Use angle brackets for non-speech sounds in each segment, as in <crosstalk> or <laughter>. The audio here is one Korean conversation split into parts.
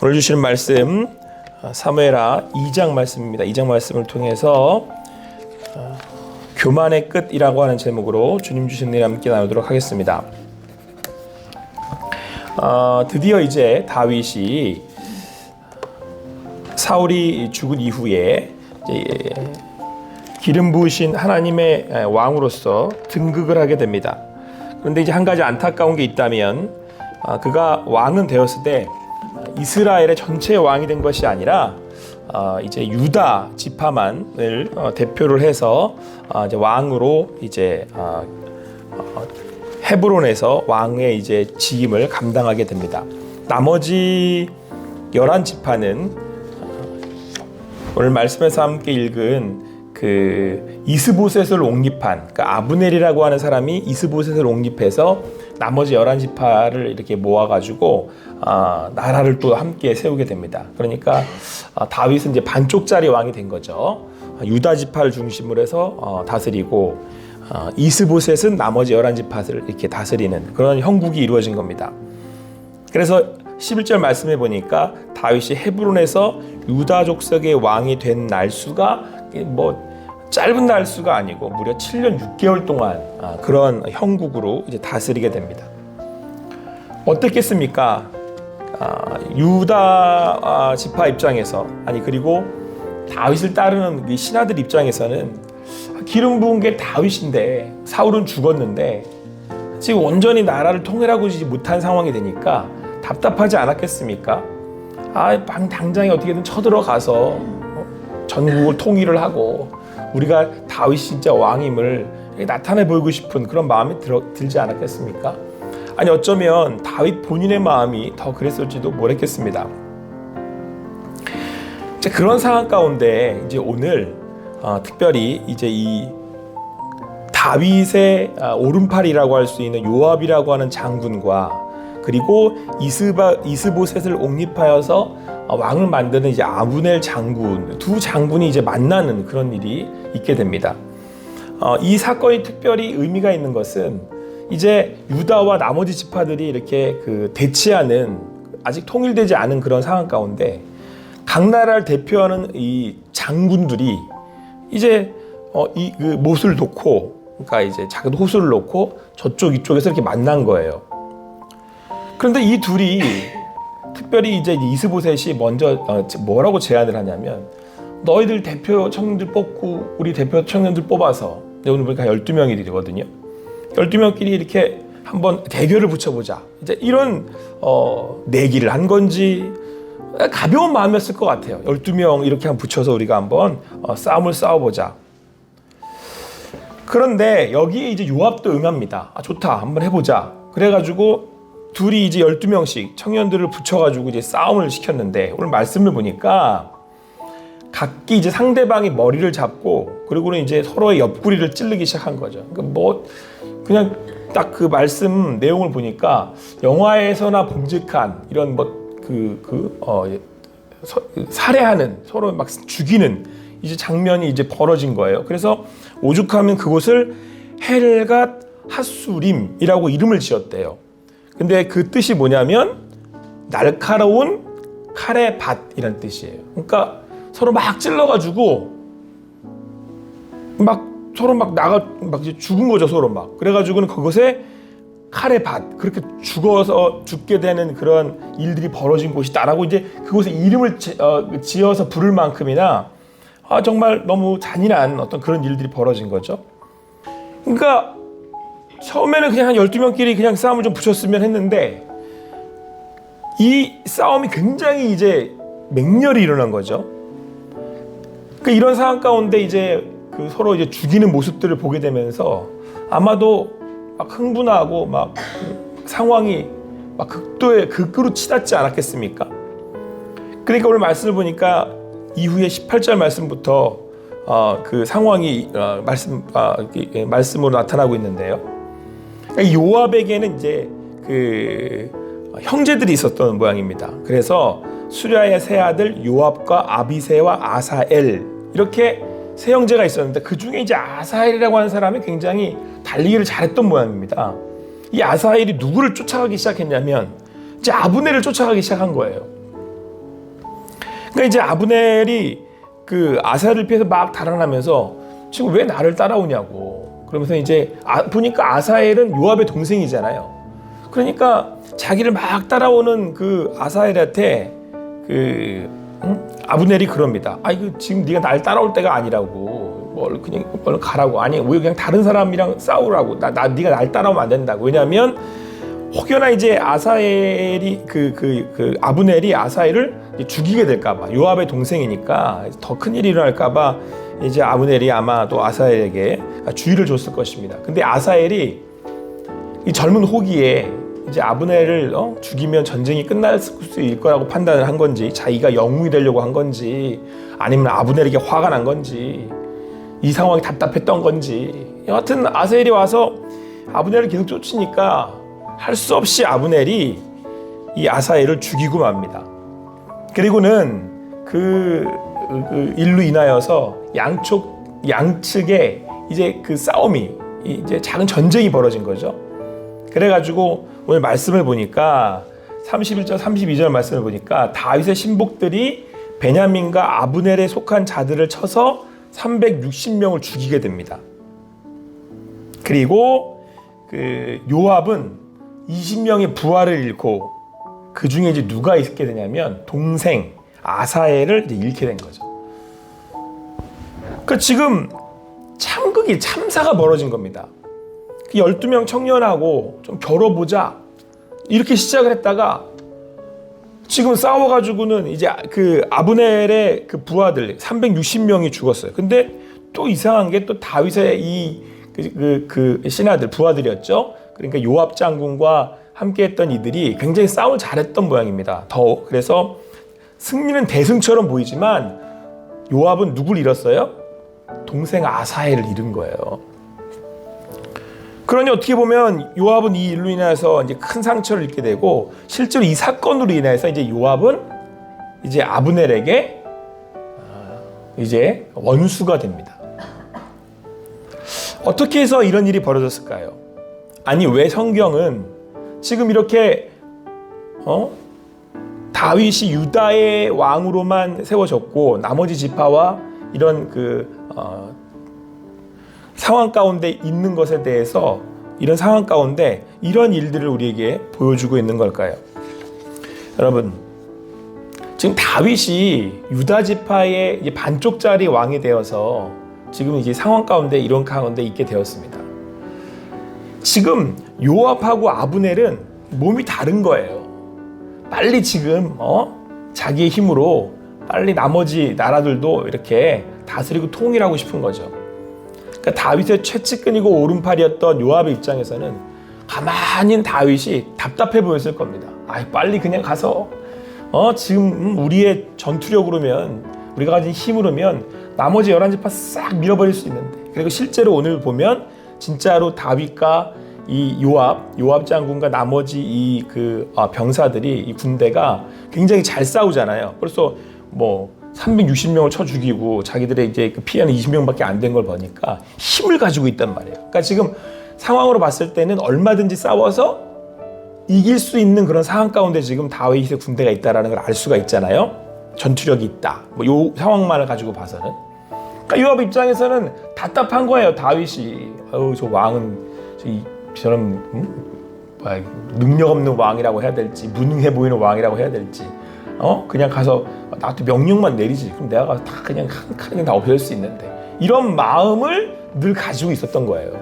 오늘 주시는 말씀 어, 사무엘하 2장 말씀입니다. 2장 말씀을 통해서 어, 교만의 끝이라고 하는 제목으로 주님 주신 일 함께 나누도록 하겠습니다. 어, 드디어 이제 다윗이 사울이 죽은 이후에 이제 기름 부으신 하나님의 왕으로서 등극을 하게 됩니다. 그런데 이제 한 가지 안타까운 게 있다면 아, 그가 왕은 되었을 때 이스라엘의 전체 왕이 된 것이 아니라 어, 이제 유다 지파만을 어, 대표를 해서 어, 이제 왕으로 이제 어, 어, 헤브론에서 왕의 이제 지임을 감당하게 됩니다. 나머지 열한 지파는 어, 오늘 말씀에서 함께 읽은 그 이스보셋을 옹립한 그러니까 아브넬이라고 하는 사람이 이스보셋을 옹립해서 나머지 열한 지파를 이렇게 모아가지고 아, 나라를 또 함께 세우게 됩니다. 그러니까 아, 다윗은 이제 반쪽짜리 왕이 된 거죠. 아, 유다 지파를 중심으로 해서 어, 다스리고 아, 이스보셋은 나머지 열한 지파를 이렇게 다스리는 그런 형국이 이루어진 겁니다. 그래서 11절 말씀해 보니까 다윗이 헤브론에서 유다 족속의 왕이 된 날수가 뭐 짧은 날수가 아니고 무려 7년 6개월 동안 아, 그런 형국으로 이제 다스리게 됩니다. 어떻겠습니까? 아, 유다 아, 지파 입장에서 아니 그리고 다윗을 따르는 이 신하들 입장에서는 기름 부은 게 다윗인데 사울은 죽었는데 지금 온전히 나라를 통일하고 못한 상황이 되니까 답답하지 않았겠습니까? 아, 방 당장에 어떻게든 쳐들어가서 어, 전국을 통일을 하고 우리가 다윗 진짜 왕임을 나타내 보이고 싶은 그런 마음이 들어, 들지 않았겠습니까? 아니 어쩌면 다윗 본인의 마음이 더 그랬을지도 모르겠습니다. 이제 그런 상황 가운데 이제 오늘 어, 특별히 이제 이 다윗의 아, 오른팔이라고 할 수 있는 요압이라고 하는 장군과 그리고 이스바 이스보셋을 옹립하여서 어, 왕을 만드는 이제 아브넬 장군 두 장군이 이제 만나는 그런 일이 있게 됩니다. 어, 이 사건이 특별히 의미가 있는 것은 이제 유다와 나머지 지파들이 이렇게 그 대치하는 아직 통일되지 않은 그런 상황 가운데 각 나라를 대표하는 이 장군들이 이제 어, 이그 못을 놓고 그러니까 이제 작은 호수를 놓고 저쪽 이쪽에서 이렇게 만난 거예요. 그런데 이 둘이 특별히 이제 이스보셋이 먼저 어, 뭐라고 제안을 하냐면 너희들 대표 청년들 뽑고 우리 대표 청년들 뽑아서 오늘 보니까 12명이 되거든요. 12명끼리 이렇게 한번 대결을 붙여보자. 이제 이런 어, 내기를 한 건지 가벼운 마음이었을 것 같아요. 12명 이렇게 한번 붙여서 우리가 한번 어, 싸움을 싸워보자. 그런데 여기에 이제 요압도 응합니다. 아, 좋다. 한번 해보자. 그래가지고 둘이 이제 12명씩 청년들을 붙여가지고 이제 싸움을 시켰는데 오늘 말씀을 보니까 각기 이제 상대방이 머리를 잡고 그리고는 이제 서로의 옆구리를 찌르기 시작한 거죠. 그러니까 뭐 그냥 딱 그 말씀 내용을 보니까 영화에서나 봉직한 이런 뭐그그 어, 살해하는 서로 막 죽이는 이제 장면이 이제 벌어진 거예요. 그래서 오죽하면 그곳을 헬갓 하수림이라고 이름을 지었대요. 근데 그 뜻이 뭐냐면 날카로운 칼의 밭이란 뜻이에요. 그러니까 서로 막 찔러가지고 막 서로 막 나가 막 죽은 거죠 서로 막 그래가지고는 그것에 칼의 밭 그렇게 죽어서 죽게 되는 그런 일들이 벌어진 곳이다라고 이제 그곳에 이름을 지, 어, 지어서 부를 만큼이나 아 정말 너무 잔인한 어떤 그런 일들이 벌어진 거죠. 그러니까 처음에는 그냥 한 12명끼리 그냥 싸움을 좀 붙였으면 했는데 이 싸움이 굉장히 이제 맹렬히 일어난 거죠. 그 이런 상황 가운데 이제 그 서로 이제 죽이는 모습들을 보게 되면서 아마도 막 흥분하고 막 상황이 막 극도의 극으로 치닫지 않았겠습니까? 그러니까 오늘 말씀을 보니까 이후에 18절 말씀부터 어, 그 상황이 어, 말씀 어, 말씀으로 나타나고 있는데요. 그러니까 요압에게는 이제 그 형제들이 있었던 모양입니다. 그래서 수랴의 세 아들 요압과 아비세와 아사엘 이렇게 세 형제가 있었는데 그 중에 이제 아사엘이라고 하는 사람이 굉장히 달리기를 잘했던 모양입니다. 이 아사엘이 누구를 쫓아가기 시작했냐면 이제 아브넬을 쫓아가기 시작한 거예요. 그러니까 이제 아브넬이 그 아사를 피해서 막 달아나면서 지금 왜 나를 따라오냐고 그러면서 이제 아, 보니까 아사엘은 요압의 동생이잖아요. 그러니까 자기를 막 따라오는 그 아사엘한테 그 응? 아브넬이 그럽니다. 아 이거 지금 네가 날 따라올 때가 아니라고. 뭘 그냥 뭘 가라고. 아니 왜 그냥 다른 사람이랑 싸우라고. 나, 나 네가 날 따라오면 안 된다고. 왜냐하면 혹여나 이제 아사엘이 그 그 그 아브넬이 아사엘을 죽이게 될까봐 요압의 동생이니까 더 큰 일이 일어날까봐 이제 아브넬이 아마 또 아사엘에게 주의를 줬을 것입니다. 근데 아사엘이 이 젊은 호기에 이제 아브넬을 어? 죽이면 전쟁이 끝날 수 있을 거라고 판단을 한 건지 자기가 영웅이 되려고 한 건지 아니면 아브넬에게 화가 난 건지 이 상황이 답답했던 건지 여하튼 아셀이 와서 아브넬을 계속 쫓으니까 할 수 없이 아브넬이 이 아사엘을 죽이고 맙니다. 그리고는 그, 그 일로 인하여서 양쪽 양측에 이제 그 싸움이 이제 작은 전쟁이 벌어진 거죠. 그래가지고 오늘 말씀을 보니까 31절 32절 말씀을 보니까 다윗의 신복들이 베냐민과 아브넬에 속한 자들을 쳐서 360명을 죽이게 됩니다. 그리고 그 요압은 20명의 부하를 잃고 그 중에 이제 누가 있게 되냐면 동생 아사엘을 이제 잃게 된 거죠. 그 지금 참극이 참사가 벌어진 겁니다. 그 12명 청년하고 좀 겨뤄보자 이렇게 시작을 했다가 지금 싸워가지고는 이제 그 아브넬의 그 부하들 360명이 죽었어요. 근데 또 이상한 게 또 다윗의 이그 그, 그 신하들 부하들이었죠. 그러니까 요압 장군과 함께했던 이들이 굉장히 싸움을 잘했던 모양입니다. 더 그래서 승리는 대승처럼 보이지만 요압은 누굴 잃었어요? 동생 아사엘을 잃은 거예요. 그러니 어떻게 보면 요압은 이 일로 인해서 이제 큰 상처를 입게 되고 실제로 이 사건으로 인해서 이제 요압은 이제 아브넬에게 어, 이제 원수가 됩니다. 어떻게 해서 이런 일이 벌어졌을까요? 아니 왜 성경은 지금 이렇게 어? 다윗이 유다의 왕으로만 세워졌고 나머지 지파와 이런 그 어, 상황 가운데 있는 것에 대해서 이런 상황 가운데 이런 일들을 우리에게 보여주고 있는 걸까요? 여러분 지금 다윗이 유다 지파의 반쪽짜리 왕이 되어서 지금 이제 상황 가운데 이런 가운데 있게 되었습니다. 지금 요압하고 아브넬은 몸이 다른 거예요. 빨리 지금 어 자기의 힘으로 빨리 나머지 나라들도 이렇게 다스리고 통일하고 싶은 거죠. 그러니까 다윗의 최측근이고 오른팔이었던 요압의 입장에서는 가만히 다윗이 답답해 보였을 겁니다. 아, 빨리 그냥 가서 어 지금 우리의 전투력으로면 우리가 가진 힘으로면 나머지 열한 지파 싹 밀어버릴 수 있는데 그리고 실제로 오늘 보면 진짜로 다윗과 이 요압, 요압 장군과 나머지 이그 아, 병사들이 이 군대가 굉장히 잘 싸우잖아요. 그래서 뭐 360명을 쳐 죽이고 자기들의 이제 그 피해는 20명밖에 안 된 걸 보니까 힘을 가지고 있단 말이에요. 그러니까 지금 상황으로 봤을 때는 얼마든지 싸워서 이길 수 있는 그런 상황 가운데 지금 다윗의 군대가 있다라는 걸 알 수가 있잖아요. 전투력이 있다. 뭐 요 상황만을 가지고 봐서는. 그러니까 요압 입장에서는 답답한 거예요. 다윗이 어우 저 왕은 저 런 음? 능력 없는 왕이라고 해야 될지 무능해 보이는 왕이라고 해야 될지 어 그냥 가서 나한테 명령만 내리지 그럼 내가 가서 다 그냥 한 칸에 다 없앨 수 있는데 이런 마음을 늘 가지고 있었던 거예요.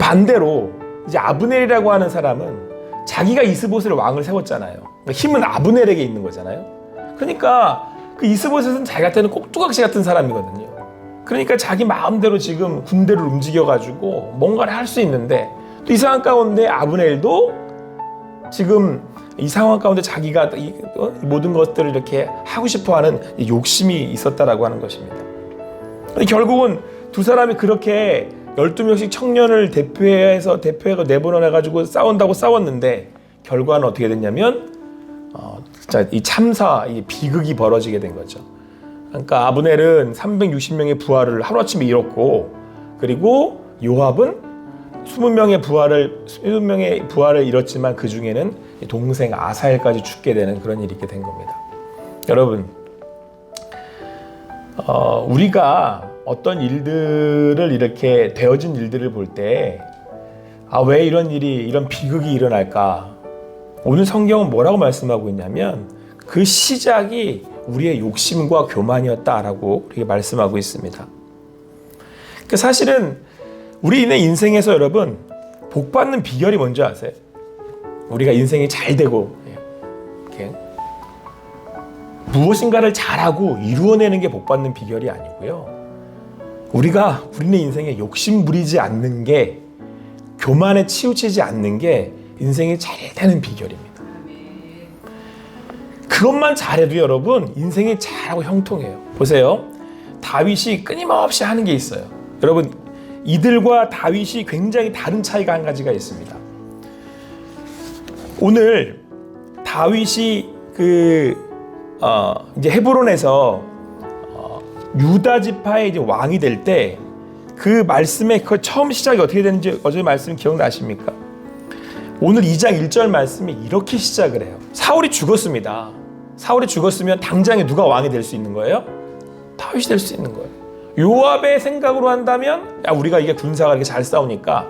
반대로 이제 아브넬이라고 하는 사람은 자기가 이스보스를 왕을 세웠잖아요. 그러니까 힘은 아브넬에게 있는 거잖아요. 그러니까 그 이스보스는 자기 한테는 꼭두각시 같은 사람이거든요. 그러니까 자기 마음대로 지금 군대를 움직여가지고 뭔가를 할 수 있는데 또 이 상황 가운데 아브넬도 지금 이 상황 가운데 자기가 이 모든 것들을 이렇게 하고 싶어 하는 욕심이 있었다라고 하는 것입니다. 결국은 두 사람이 그렇게 12명씩 청년을 대표해서 대표해서 내보내 가지고 싸운다고 싸웠는데 결과는 어떻게 됐냐면 어, 진짜 이 참사, 이 비극이 벌어지게 된 거죠. 그러니까 아브넬은 360명의 부하를 하루아침에 잃었고 그리고 요압은 20명의 부하를 20명의 부하를 잃었지만 그 중에는 동생 아사엘까지 죽게 되는 그런 일이 있게 된 겁니다. 여러분, 어, 우리가 어떤 일들을 이렇게 되어진 일들을 볼 때, 아, 왜 이런 일이, 이런 비극이 일어날까? 오늘 성경은 뭐라고 말씀하고 있냐면, 그 시작이 우리의 욕심과 교만이었다라고 이렇게 말씀하고 있습니다. 그 사실은 우리의 인생에서 여러분, 복 받는 비결이 뭔지 아세요? 우리가 인생이 잘 되고, 이렇게 무엇인가를 잘하고 이루어내는 게 복 받는 비결이 아니고요. 우리가 우리네 인생에 욕심 부리지 않는 게 교만에 치우치지 않는 게 인생이 잘 되는 비결입니다. 그것만 잘해도 여러분 인생이 잘하고 형통해요. 보세요. 다윗이 끊임없이 하는 게 있어요. 여러분 이들과 다윗이 굉장히 다른 차이가 한 가지가 있습니다. 오늘 다윗이 그 어, 이제 헤브론에서 어, 유다 지파의 이제 왕이 될 때 그 말씀의 그 처음 시작이 어떻게 되는지 어제 말씀 기억나십니까? 오늘 2장 1절 말씀이 이렇게 시작을 해요. 사울이 죽었습니다. 사울이 죽었으면 당장에 누가 왕이 될 수 있는 거예요? 다윗이 될 수 있는 거예요. 요압의 생각으로 한다면 야 우리가 이게 군사가 이렇게 잘 싸우니까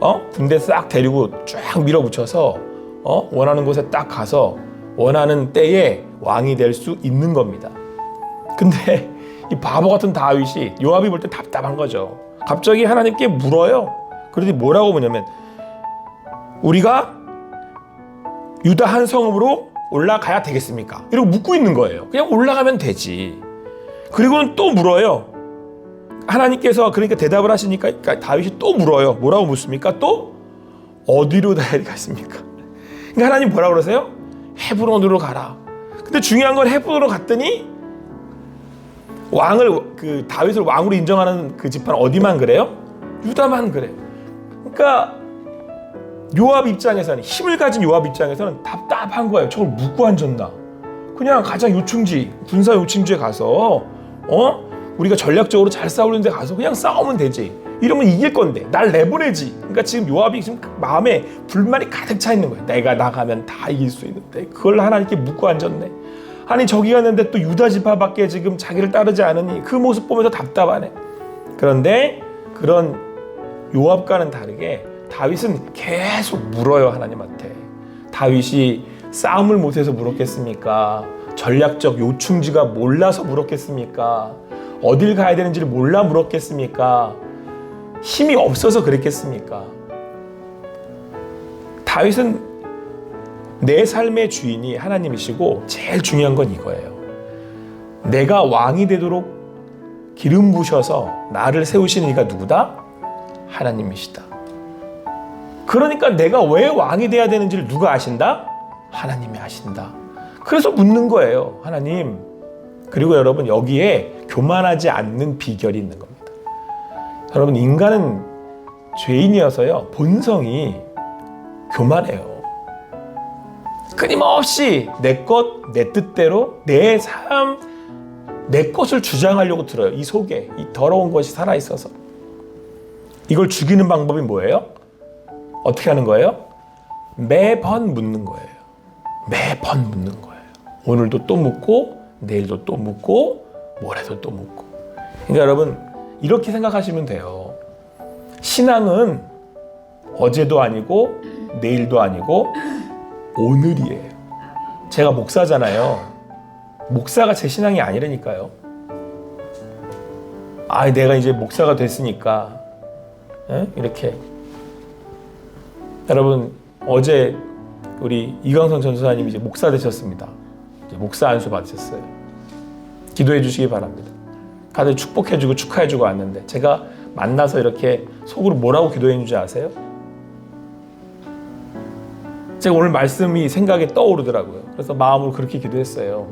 어 군대 싹 데리고 쫙 밀어붙여서 어 원하는 곳에 딱 가서 원하는 때에 왕이 될 수 있는 겁니다. 근데 <laughs> 이 바보 같은 다윗이 요압이 볼 때 답답한 거죠. 갑자기 하나님께 물어요. 그러더니 뭐라고 보냐면 우리가 유다 한 성읍으로 올라가야 되겠습니까? 이러고 묻고 있는 거예요. 그냥 올라가면 되지. 그리고는 또 물어요. 하나님께서 그러니까 대답을 하시니까 그러니까 다윗이 또 물어요. 뭐라고 묻습니까? 또 어디로 가야겠습니까? 그러니까 하나님 뭐라 그러세요? 헤브론으로 가라. 근데 중요한 건 헤브론으로 갔더니 왕을 그 다윗을 왕으로 인정하는 그 집안 어디만 그래요? 유다만 그래요. 그러니까 요압 입장에서는 힘을 가진 요압 입장에서는 답답한 거예요. 저걸 묻고 앉았나? 그냥 가장 요충지 군사 요충지에 가서 어 우리가 전략적으로 잘 싸우는데 가서 그냥 싸우면 되지. 이러면 이길 건데 날 내보내지. 그러니까 지금 요압이 지금 마음에 불만이 가득 차 있는 거예요. 내가 나가면 다 이길 수 있는데 그걸 하나님께 묻고 앉았네. 아니 저기 갔는데 또 유다 지파밖에 지금 자기를 따르지 않으니 그 모습 보면서 답답하네. 그런데 그런 요압과는 다르게 다윗은 계속 물어요 하나님한테. 다윗이 싸움을 못해서 물었겠습니까? 전략적 요충지가 몰라서 물었겠습니까? 어딜 가야 되는지를 몰라 물었겠습니까? 힘이 없어서 그랬겠습니까? 다윗은 내 삶의 주인이 하나님이시고 제일 중요한 건 이거예요. 내가 왕이 되도록 기름 부셔서 나를 세우시는 이가 누구다? 하나님이시다. 그러니까 내가 왜 왕이 돼야 되는지를 누가 아신다? 하나님이 아신다. 그래서 묻는 거예요. 하나님. 그리고 여러분 여기에 교만하지 않는 비결이 있는 겁니다. 여러분 인간은 죄인이어서요. 본성이 교만해요. 끊임없이 내 것, 내 뜻대로 내 삶, 내 것을 주장하려고 들어요. 이 속에 이 더러운 것이 살아 있어서. 이걸 죽이는 방법이 뭐예요? 어떻게 하는 거예요? 매번 묻는 거예요. 매번 묻는 거예요. 오늘도 또 묻고 내일도 또 묻고 모레도 또 묻고. 그러니까 여러분 이렇게 생각하시면 돼요. 신앙은 어제도 아니고 내일도 아니고 오늘이에요. 제가 목사잖아요. 목사가 제 신앙이 아니라니까요. 아, 내가 이제 목사가 됐으니까 예? 이렇게 여러분 어제 우리 이광선 전도사님이 이제 목사 되셨습니다. 이제 목사 안수 받으셨어요. 기도해 주시기 바랍니다. 다들 축복해 주고 축하해 주고 왔는데 제가 만나서 이렇게 속으로 뭐라고 기도해 주지 아세요? 제가 오늘 말씀이 생각에 떠오르더라고요. 그래서 마음으로 그렇게 기도했어요.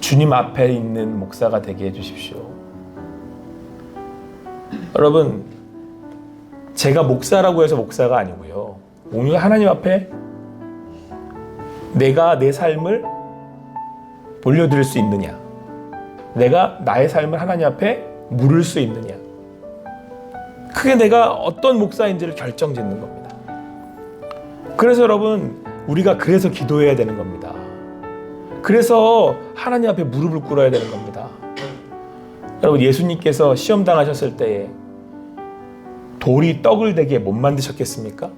주님 앞에 있는 목사가 되게 해 주십시오. 여러분, 제가 목사라고 해서 목사가 아니고요. 오늘 하나님 앞에 내가 내 삶을 올려드릴 수 있느냐? 내가 나의 삶을 하나님 앞에 물을 수 있느냐? 그게 내가 어떤 목사인지를 결정 짓는 겁니다. 그래서 여러분, 우리가 그래서 기도해야 되는 겁니다. 그래서 하나님 앞에 무릎을 꿇어야 되는 겁니다. 여러분 예수님께서 시험 당하셨을 때에 돌이 떡을 되게 못 만드셨겠습니까?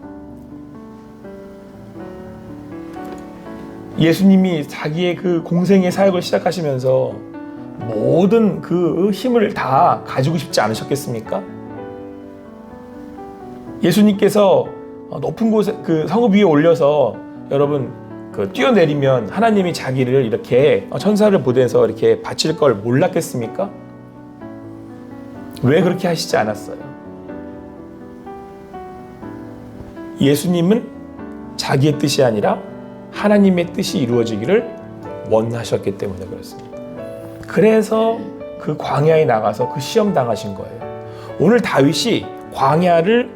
예수님이 자기의 그 공생의 사역을 시작하시면서 모든 그 힘을 다 가지고 싶지 않으셨겠습니까? 예수님께서 높은 곳에 그 성읍 위에 올려서 여러분 그 뛰어내리면 하나님이 자기를 이렇게 천사를 보내서 이렇게 바칠 걸 몰랐겠습니까? 왜 그렇게 하시지 않았어요? 예수님은 자기의 뜻이 아니라 하나님의 뜻이 이루어지기를 원하셨기 때문에 그렇습니다. 그래서 그 광야에 나가서 그 시험 당하신 거예요. 오늘 다윗이 광야를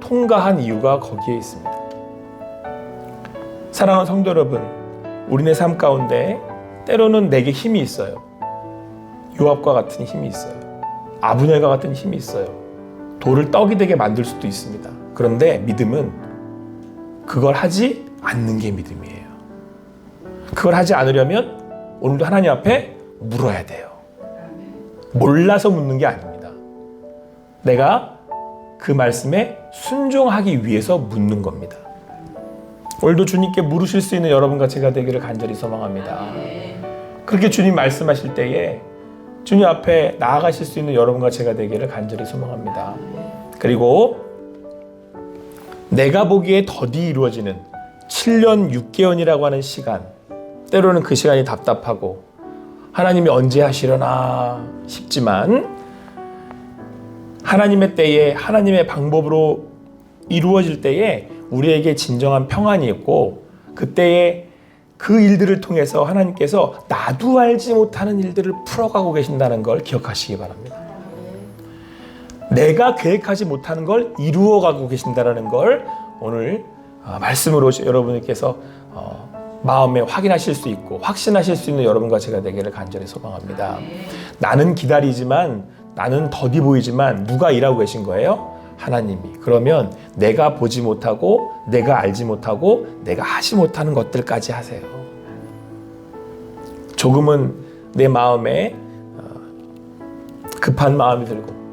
통과한 이유가 거기에 있습니다. 사랑하는 성도 여러분, 우리네 삶 가운데 때로는 내게 힘이 있어요. 요압과 같은 힘이 있어요. 아브넬과 같은 힘이 있어요. 돌을 떡이 되게 만들 수도 있습니다. 그런데 믿음은 그걸 하지 않는 게 믿음이에요. 그걸 하지 않으려면 오늘도 하나님 앞에 물어야 돼요. 몰라서 묻는 게 아닙니다. 내가 그 말씀에 순종하기 위해서 묻는 겁니다. 오늘도 주님께 물으실 수 있는 여러분과 제가 되기를 간절히 소망합니다. 그렇게 주님 말씀하실 때에 주님 앞에 나아가실 수 있는 여러분과 제가 되기를 간절히 소망합니다. 그리고 내가 보기에 더디 이루어지는 7년 6개월이라고 하는 시간, 때로는 그 시간이 답답하고 하나님이 언제 하시려나 싶지만 하나님의 때에 하나님의 방법으로 이루어질 때에 우리에게 진정한 평안이 있고 그때에 그 일들을 통해서 하나님께서 나도 알지 못하는 일들을 풀어가고 계신다는 걸 기억하시기 바랍니다. 내가 계획하지 못하는 걸 이루어가고 계신다는 걸 오늘 어, 말씀으로 여러분께서 어, 마음에 확인하실 수 있고 확신하실 수 있는 여러분과 제가 되기를 간절히 소망합니다. 나는 기다리지만 나는 더디 보이지만 누가 일하고 계신 거예요? 하나님이. 그러면 내가 보지 못하고 내가 알지 못하고 내가 하지 못하는 것들까지 하세요. 조금은 내 마음에 어, 급한 마음이 들고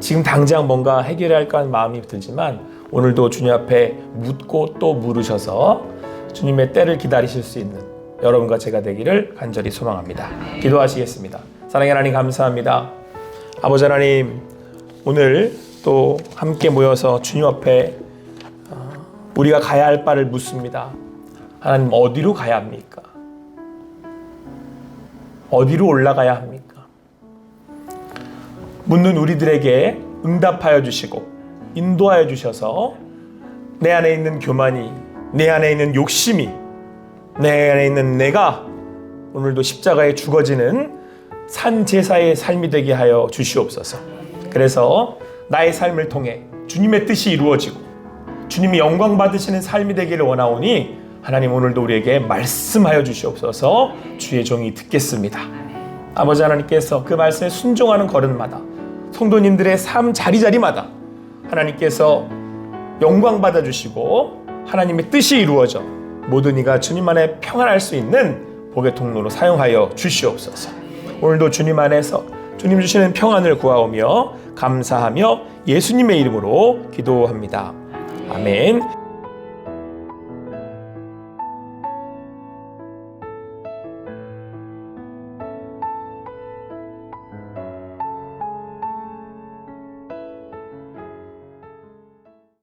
지금 당장 뭔가 해결해야 할까 하는 마음이 들지만 오늘도 주님 앞에 묻고 또 물으셔서 주님의 때를 기다리실 수 있는 여러분과 제가 되기를 간절히 소망합니다. 기도하시겠습니다. 사랑의 하나님 감사합니다. 아버지 하나님 오늘 또 함께 모여서 주님 앞에 어, 우리가 가야 할 바를 묻습니다. 하나님 어디로 가야 합니까? 어디로 올라가야 합니까? 묻는 우리들에게 응답하여 주시고 인도하여 주셔서 내 안에 있는 교만이 내 안에 있는 욕심이 내 안에 있는 내가 오늘도 십자가에 죽어지는 산 제사의 삶이 되게 하여 주시옵소서. 그래서 나의 삶을 통해 주님의 뜻이 이루어지고 주님이 영광 받으시는 삶이 되기를 원하오니 하나님 오늘도 우리에게 말씀하여 주시옵소서. 주의 종이 듣겠습니다. 아버지 하나님께서 그 말씀에 순종하는 걸음마다 성도님들의 삶 자리자리마다 하나님께서 영광 받아 주시고 하나님의 뜻이 이루어져 모든 이가 주님 안에 평안할 수 있는 복의 통로로 사용하여 주시옵소서. 오늘도 주님 안에서 주님 주시는 평안을 구하오며 감사하며 예수님의 이름으로 기도합니다. 아멘.